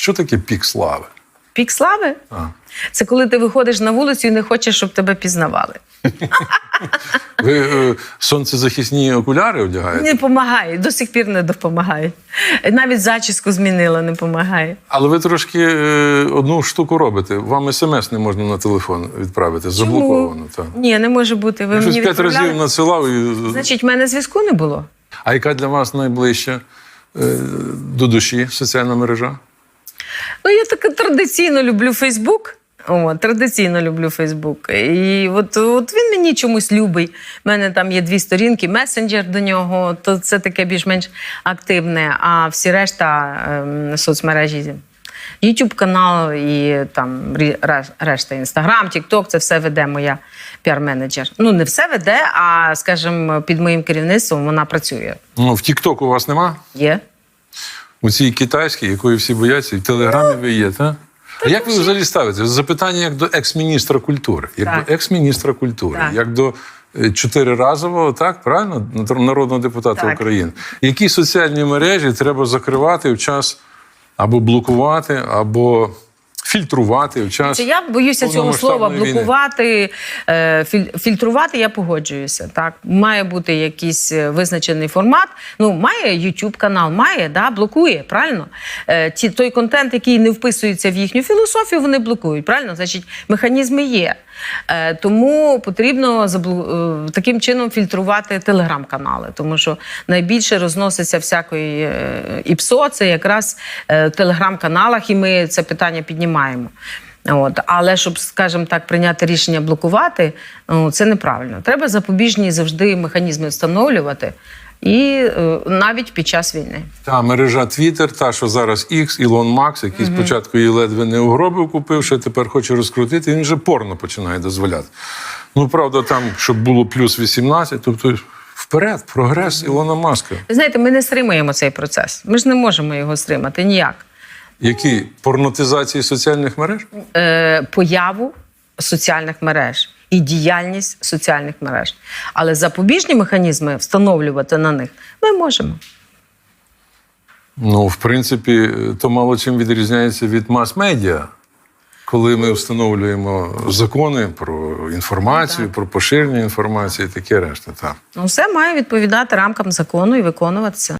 Що таке пік слави? Пік слави А. це коли ти виходиш на вулицю і не хочеш, щоб тебе пізнавали. Ви е, сонцезахисні окуляри одягаєте? Не допомагає, до сих пір не допомагає. Навіть зачіску змінила, не допомагає. Але ви трошки е, одну штуку робите. Вам смс не можна на телефон відправити. Заблоковано. Так. Ні, не може бути. Ви щось мені п'ять разів надсилав. І... Значить, в мене зв'язку не було. А яка для вас найближча е, до душі соціальна мережа? Ну, я так традиційно люблю Фейсбук. О, традиційно люблю Фейсбук. І от, от він мені чомусь любий. У мене там є дві сторінки, месенджер до нього, то це таке більш-менш активне. А всі решта ем, соцмережі. YouTube канал і там решта Інстаграм, Тікток, це все веде моя піар-менеджер. Ну, не все веде, а скажімо, під моїм керівництвом вона працює. Ну, в Тіктоку у вас нема? Є. У цій китайській, якої всі бояться, і в Телеграмі ви є, та? А як ви взагалі ставите? Запитання як до екс-міністра культури, як Так. до екс-міністра культури, Так. як до е, чотириразового, так, правильно, народного депутата Так. України. Які соціальні мережі треба закривати в час або блокувати, або фільтрувати в час. Я боюся цього слова війни. блокувати, е, фільтрувати. Я погоджуюся. Так має бути якийсь е, визначений формат. Ну має YouTube канал, має да блокує. Правильно, Е, ті той контент, який не вписується в їхню філософію, вони блокують. Правильно, значить, механізми є. Тому потрібно таким чином фільтрувати телеграм-канали, тому що найбільше розноситься всякої ІПСО, це якраз в телеграм-каналах, і ми це питання піднімаємо. От. Але щоб, скажімо так, прийняти рішення блокувати, ну, це неправильно. Треба запобіжні завжди механізми встановлювати, і е, навіть під час війни. Та мережа Twitter, та, що зараз X, Ілон Макс, який спочатку її ледве не угробив, купив, що тепер хоче розкрутити, він вже порно починає дозволяти. Ну, правда, там, щоб було плюс 18, тобто вперед, прогрес Ілона Маска. Знаєте, ми не стримуємо цей процес. Ми ж не можемо його стримати ніяк. Які порнотизації соціальних мереж? Е, появу соціальних мереж і діяльність соціальних мереж. Але запобіжні механізми встановлювати на них ми можемо. Ну, в принципі, то мало чим відрізняється від мас-медіа. Коли ми встановлюємо закони про інформацію, про поширення інформації, таке решта. Так. Ну, все має відповідати рамкам закону і виконуватися.